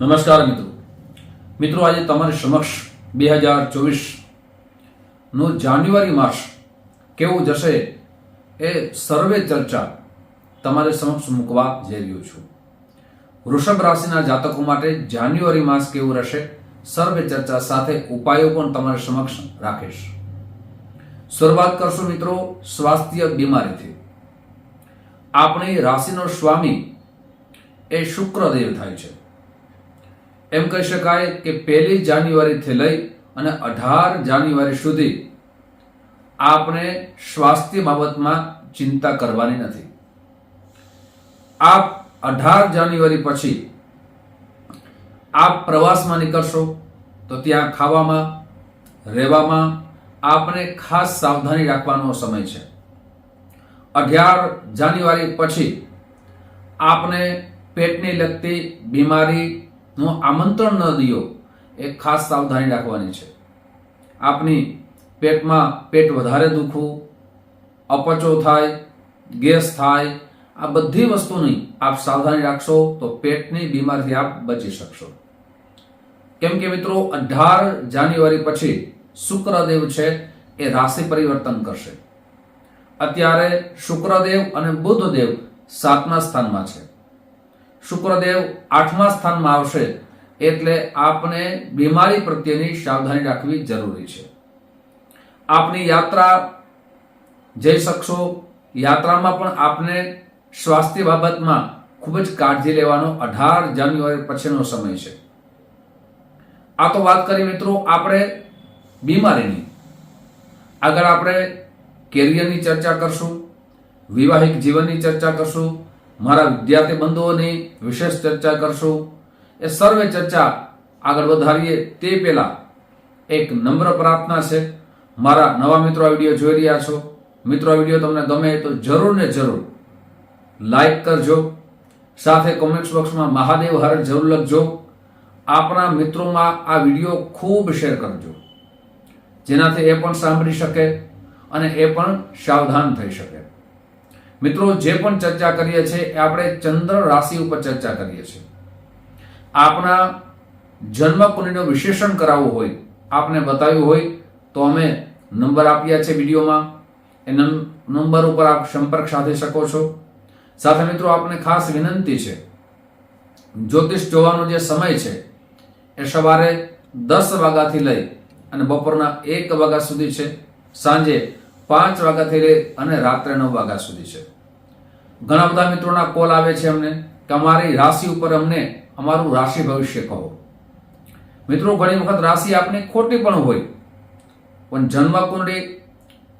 નમસ્કાર મિત્રો. મિત્રો, આજે તમારી સમક્ષ બે હજાર ચોવીસનું જાન્યુઆરી માસ કેવું જશે એ સર્વે ચર્ચા તમારી સમક્ષ મૂકવા જઈ રહ્યો છું. વૃષભ રાશિના જાતકો માટે જાન્યુઆરી માસ કેવું રહેશે સર્વે ચર્ચા સાથે ઉપાયો પણ તમારી સમક્ષ રાખીશ. શરૂઆત કરશું મિત્રો સ્વાસ્થ્ય બીમારીથી. આપણી રાશિનો સ્વામી એ શુક્રદેવ થાય છે. એમ કહી શકાય કે પહેલી જાન્યુઆરીથી લઈ અને અઢાર જાન્યુઆરી સુધી આપણે સ્વાસ્થ્ય બાબતમાં ચિંતા કરવાની નથી. આપ અઢાર જાન્યુઆરી પછી આપ પ્રવાસમાં નીકળશો તો ત્યાં ખાવામાં, રહેવામાં આપણે ખાસ સાવધાની રાખવાનો સમય છે. અઢાર જાન્યુઆરી પછી આપને પેટને લગતી બીમારીનું આમંત્રણ ન દિયો, એ ખાસ સાવધાની રાખવાની છે. આપની પેટમાં પેટ વધારે દુખવું, અપચો થાય, ગેસ થાય, આ બધી વસ્તુની આપ સાવધાની રાખશો તો પેટની બીમારીથી આપ બચી શકશો. કેમ કે મિત્રો, અઢાર જાન્યુઆરી પછી શુક્રદેવ છે, એ રાશિ પરિવર્તન કરશે. અત્યારે શુક્રદેવ અને બુધદેવ સાતમા સ્થાનમાં છે. શુક્રદેવ આઠમા સ્થાનમાં આવશે એટલે આપણે બીમારી પ્રત્યેની સાવધાની રાખવી જરૂરી છે. આપની યાત્રા જઈ શકશો. યાત્રામાં પણ આપને સ્વાસ્થ્ય બાબતમાં ખૂબ જ કાળજી લેવાનો અઢાર જાન્યુઆરી પછીનો સમય છે. આ તો વાત કરી મિત્રો આપણે બીમારીની. આગળ આપણે કેરિયરની ચર્ચા કરશું. વિવાહિક જીવનની ચર્ચા કરશું. મારા વિદ્યાર્થી બંધુઓની વિશેષ ચર્ચા કરશું. એ સર્વે ચર્ચા આગળ વધારીએ તે પહેલા એક નમ્ર પ્રાર્થના છે. મારા નવા મિત્રો આ વીડિયો જોઈ રહ્યા છો. મિત્રો વીડિયો તમને ગમે તો જરૂર ને જરૂર લાઈક કરજો. સાથે કોમેન્ટ બોક્સમાં મહાદેવ હર જરૂર લખજો. આપણા મિત્રોમાં આ વીડિયો ખૂબ શેર કરજો. જેનાથી એ પણ સાંભળી શકે અને એ પણ સાવધાન થઈ શકે. મિત્રો, જે પણ ચર્ચા કરીએ છીએ એ આપણે ચંદ્ર રાશિ ઉપર ચર્ચા કરીએ છીએ. આપણા જન્મ કુંડળીનું વિશ્લેષણ કરાવવું હોય, આપને બતાવ્યું હોય, તો અમે નંબર આપ્યા છે વિડીયોમાં. એ નંબર ઉપર આપ સંપર્ક સાધી શકો છો. સાથે મિત્રો, આપને ખાસ વિનંતી છે, જ્યોતિષ જોવાનો જે સમય છે, એ સવારે દસ વાગ્યાથી લઈ અને બપોરના એક વાગ્યા સુધી છે. સાંજે પાંચ વાગ્યાથી લઈ અને રાત્રે નવ વાગ્યા સુધી છે. ઘણા બધા મિત્રોના કોલ આવે છે અમને કે અમારી રાશિ ઉપર અમને અમારું રાશિ ભવિષ્ય કહો. મિત્રો, ઘણી વખત રાશિ આપની ખોટી પણ હોય. પણ જન્મકુંડળી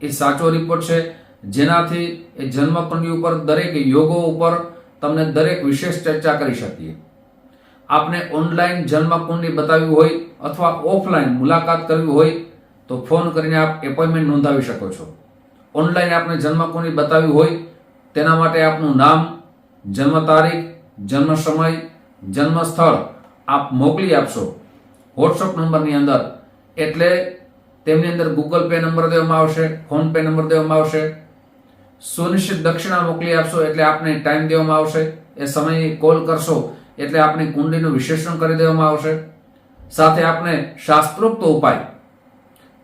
એ સાચો રિપોર્ટ છે. જેનાથી એ જન્મકુંડળી ઉપર દરેક યોગો ઉપર તમને દરેક વિશેષ ચર્ચા કરી શકીએ. આપને ઓનલાઈન જન્મકુંડળી બતાવ્યું હોય અથવા ઓફલાઈન મુલાકાત કરવી હોય તો ફોન કરીને આપ એપોઇન્ટમેન્ટ નોંધાવી શકો છો. ઓનલાઈન આપને જન્મકુંડળી બતાવ્યું હોય, તેના માટે આપનું નામ, જન્મ તારીખ, જન્મ સમય, જન્મ સ્થળ આપ મોકલી આપશો. વોટ્સઅપ નંબરની અંદર, એટલે તેમની અંદર ગૂગલ પે નંબર દેવામાં આવશે ફોન પે નંબર દેવામાં આવશે. સુનિશ્ચિત દક્ષિણા મોકલી આપશો, એટલે આપને ટાઈમ દેવામાં આવશે. એ સમયે કોલ કરશો, એટલે આપની કુંડલીનું વિશ્લેષણ કરી દેવામાં આવશે. સાથે આપને શાસ્ત્રોક્ત ઉપાય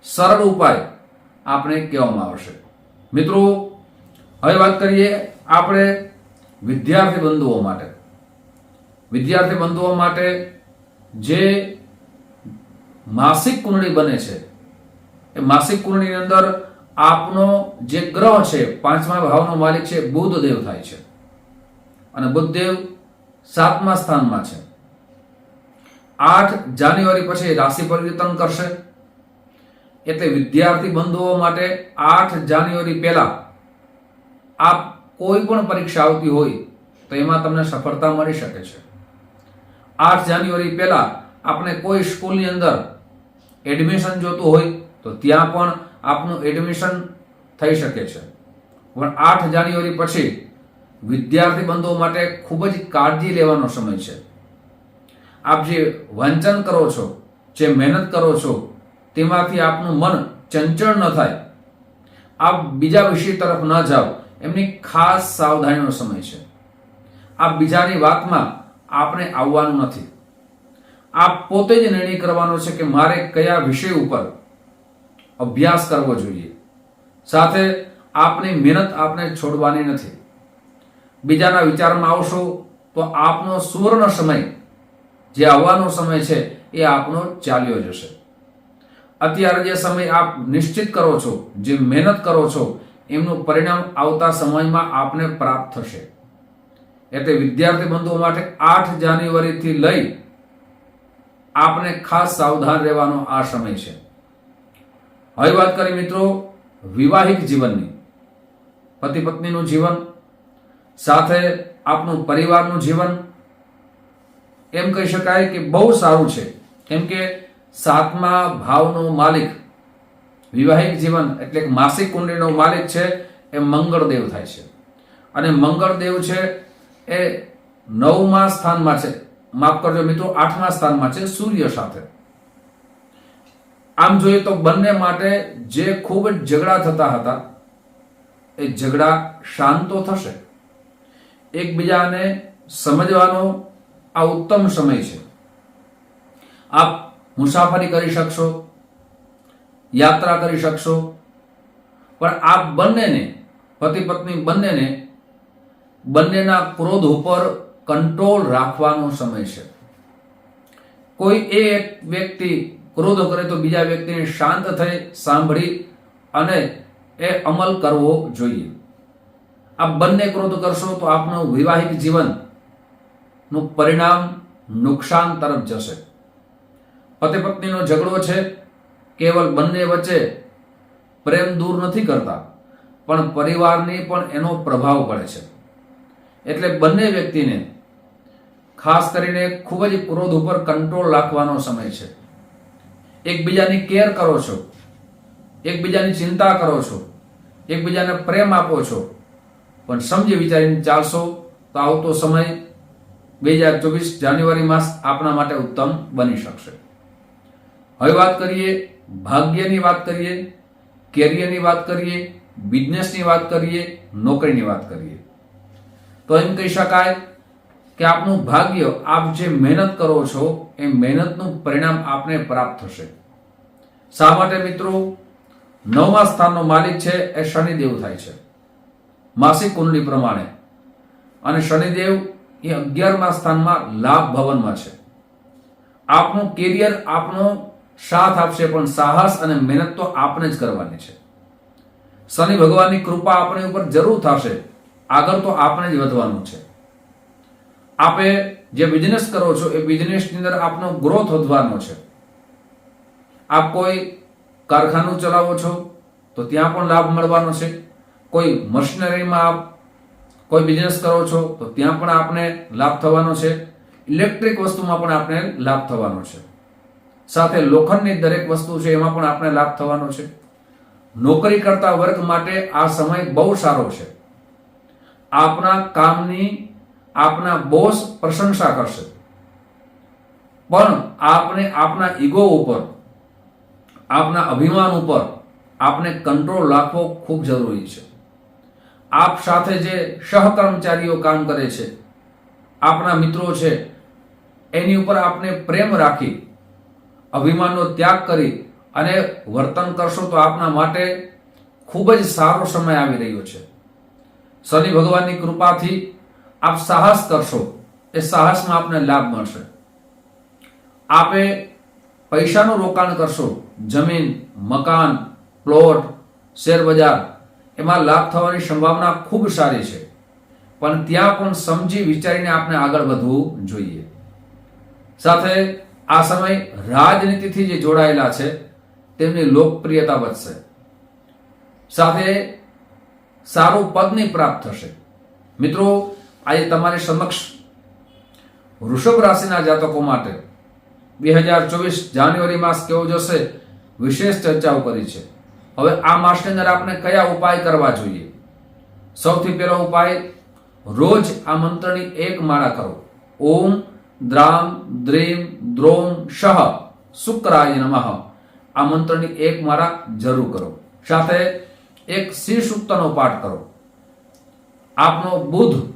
સરળ ઉપાય આપણે કહેવામાં આવશે. મિત્રો, હવે વાત કરીએ આપણે વિદ્યાર્થી બંધુઓ માટે. વિદ્યાર્થી બંધુઓ માટે જે માસિક કુંડળી બને છે, એ માસિક કુંડળીની અંદર આપનો જે ગ્રહ છે, પાંચમા ભાવનો માલિક છે, બુધદેવ થાય છે. અને બુધદેવ સાતમા સ્થાનમાં છે. આઠ જાન્યુઆરી પછી રાશિ પરિવર્તન કરશે. એટલે વિદ્યાર્થી બંધુઓ માટે આઠ જાન્યુઆરી પહેલા આપ કોઈ પણ પરીક્ષા આવતી હોય તો એમાં તમને સફળતા મળી શકે છે. આઠ જાન્યુઆરી પહેલા આપણે કોઈ સ્કૂલની અંદર એડમિશન જોતું હોય તો ત્યાં પણ આપનું એડમિશન થઈ શકે છે. પણ આઠ જાન્યુઆરી પછી વિદ્યાર્થી બંધુઓ માટે ખૂબ જ કાળજી લેવાનો સમય છે. આપ જે વાંચન કરો છો, જે મહેનત કરો છો તેમાંથી આપનું મન ચંચળ ન થાય. આપ બીજા વિષય તરફ ન જાઓ. એમની ખાસ સાવધાનીનો સમય છે. આ બીજાની વાતમાં આપણે આવવાનું નથી. આપ પોતે જ નિર્ણય કરવાનો છે કે મારે કયા વિષય ઉપર અભ્યાસ કરવો જોઈએ. સાથે આપની મહેનત આપને છોડવાની નથી. બીજાના વિચારમાં આવશો તો આપનો સુવર્ણ સમય જે આવવાનો સમય છે એ આપનો ચાલ્યો જશે. અત્યારે જે સમય આપ નિશ્ચિત કરો છો, જે મહેનત કરો છો, એમનું પરિણામ આવતા સમયમાં આપને પ્રાપ્ત થશે. એટલે વિદ્યાર્થી બંધુઓ માટે આઠ જાન્યુઆરીથી લઈ આપને ખાસ સાવધાન રહેવાનો આ સમય છે. હવે વાત કરી મિત્રો વિવાહિક જીવનની. પતિ પત્નીનું જીવન, સાથે આપનું પરિવારનું જીવન. એમ કહી શકાય કે બહુ સારું છે. કેમ કે સાતમા ભાવનો માલિક. વિવાહિક જીવન એટલે માસિક કુંડળીનો માલિક છે એ મંગળદેવ થાય છે. અને મંગળદેવ છે એ નવમા સ્થાનમાં છે. માફ કરજો મિત્રો, આઠમા સ્થાનમાં છે, સૂર્ય સાથે. આમ જોઈએ તો બંને માટે જે ખૂબ જ ઝઘડા થતા હતા, એ ઝઘડા શાંતો થશે. એકબીજાને સમજવાનો આ ઉત્તમ સમય છે. આપ મુસાફરી કરી શકશો, યાત્રા કરી શકશો. પણ આપ બંનેને, પતિ પત્ની બંનેને, બંનેના ક્રોધ ઉપર કંટ્રોલ રાખવાનો સમય છે. કોઈ એક વ્યક્તિ ક્રોધ કરે તો બીજા વ્યક્તિને શાંત થઈ સાંભળી અને એ અમલ કરવો જોઈએ. આ બંને ક્રોધ કરશો તો આપનું વૈવાહિક જીવનનું પરિણામ નુકસાન તરફ જશે. પતિ પત્નીનો ઝઘડો છે, કેવલ બંને વચ્ચે પ્રેમ દૂર નથી કરતા, પણ પરિવારની પણ એનો પ્રભાવ પડે છે. એટલે બંને વ્યક્તિને ખાસ કરીને ખૂબ જ ક્રોધ ઉપર કંટ્રોલ રાખવાનો સમય છે. એકબીજાની કેર કરો છો, એકબીજાની ચિંતા કરો છો, એકબીજાને પ્રેમ આપો છો, પણ સમજી વિચારીને ચાલશો તો આવતો સમય બે હજાર ચોવીસ જાન્યુઆરી માસ આપણા માટે ઉત્તમ બની શકશે. હવે વાત કરીએ, ભાગ્યની વાત કરીએ કેરિયરની વાત કરીએ બિઝનેસની વાત કરીએ, નોકરીની વાત કરીએ. તો એમ કહી શકાય કે આપનું ભાગ્ય, આપ જે મહેનત કરો છો, એ મહેનતનું પરિણામ આપને પ્રાપ્ત થશે. શા માટે મિત્રો? નવમા સ્થાનનો માલિક છે, એ શનિદેવ થાય છે. માસિક કુંડલી પ્રમાણે. અને શનિદેવ એ અગિયારમા સ્થાનમાં લાભ ભવનમાં છે. આપનું કેરિયર આપનો સાથ આપશે પણ સાહસ અને મહેનત તો આપણે જ કરવાની છે. શનિ ભગવાનની કૃપા આપણી ઉપર જરૂર થશે. આગળ તો આપણે જ વધવાનું છે. આપે જે બિઝનેસ કરો છો, એ બિઝનેસની અંદર આપનો ગ્રોથ વધવાનો છે. આપ કોઈ કારખાનું ચલાવો છો, તો ત્યાં પણ લાભ મળવાનો છે. કોઈ મશીનરીમાં આપ કોઈ બિઝનેસ કરો છો, તો ત્યાં પણ આપને લાભ થવાનો છે. ઇલેક્ટ્રિક વસ્તુમાં પણ આપને લાભ થવાનો છે. સાથે લોખંડની દરેક વસ્તુ છે એમાં પણ આપણે લાભ થવાનો છે. નોકરી કરતા વર્ગ માટે આ સમય બહુ સારો છે. આપના કામની આપના બોસ પ્રશંસા કરશે. પણ આપને આપના ઈગો ઉપર, આપના અભિમાન ઉપર આપને કંટ્રોલ રાખવો ખૂબ જરૂરી છે. આપ સાથે જે સહકર્મચારીઓ કામ કરે છે, આપના મિત્રો છે, એની ઉપર આપને પ્રેમ રાખી અભિમાનનો ત્યાગ કરી અને વર્તન કરશો તો આપના માટે ખૂબ જ સારો સમય આવી રહ્યો છે. શનિ ભગવાનની કૃપાથી આપ સાહસ કરશો, એ સાહસમાં આપને લાભ મળશે. આપે પૈસાનું રોકાણ કરશો, જમીન, મકાન, પ્લોટ શેર બજાર એમાં લાભ થવાની સંભાવના ખૂબ સારી છે. પણ ત્યાં પણ સમજી વિચારીને આપણે આગળ વધવું જોઈએ. સાથે આ સમય રાજનીતિથી જે જોડાયેલા છે, તેમની લોકપ્રિયતા વધશે. સાથે સારું પદની પ્રાપ્ત થશે. મિત્રો, આજે તમારી સમક્ષ વૃષભ રાશિના જાતકો માટે બે હજાર ચોવીસ જાન્યુઆરી માસ કેવો જશે, વિશેષ ચર્ચાઓ કરી છે. હવે આ માસની અંદર આપણે કયા ઉપાય કરવા જોઈએ? સૌથી પહેલો ઉપાય, રોજ આ મંત્રની એક માળા કરો. ઓમ દ્રામ, દ્રીમ દ્રોમ શહ, શુક્રાય નમઃ. આ મંત્રની એક મારા જરૂર કરો. સાથે એક શ્રી સૂક્તનો પાઠ કરો. આપનો બુધ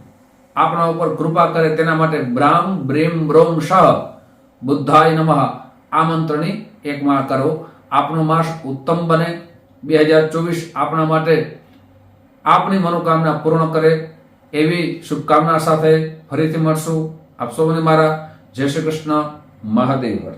આપણા ઉપર કૃપા કરે તેના માટે બ્રામ બ્રેમ, બ્રોમ, શહ, બુદ્ધાય નમઃ. આ મંત્રની એક માળ કરો. આપનો માસ ઉત્તમ બને. બે હજાર ચોવીસ આપણા માટે આપની મનોકામના પૂર્ણ કરે. એવી શુભકામના સાથે ફરીથી મળશું. આપ સૌને મારા જય શ્રી કૃષ્ણ મહાદેવ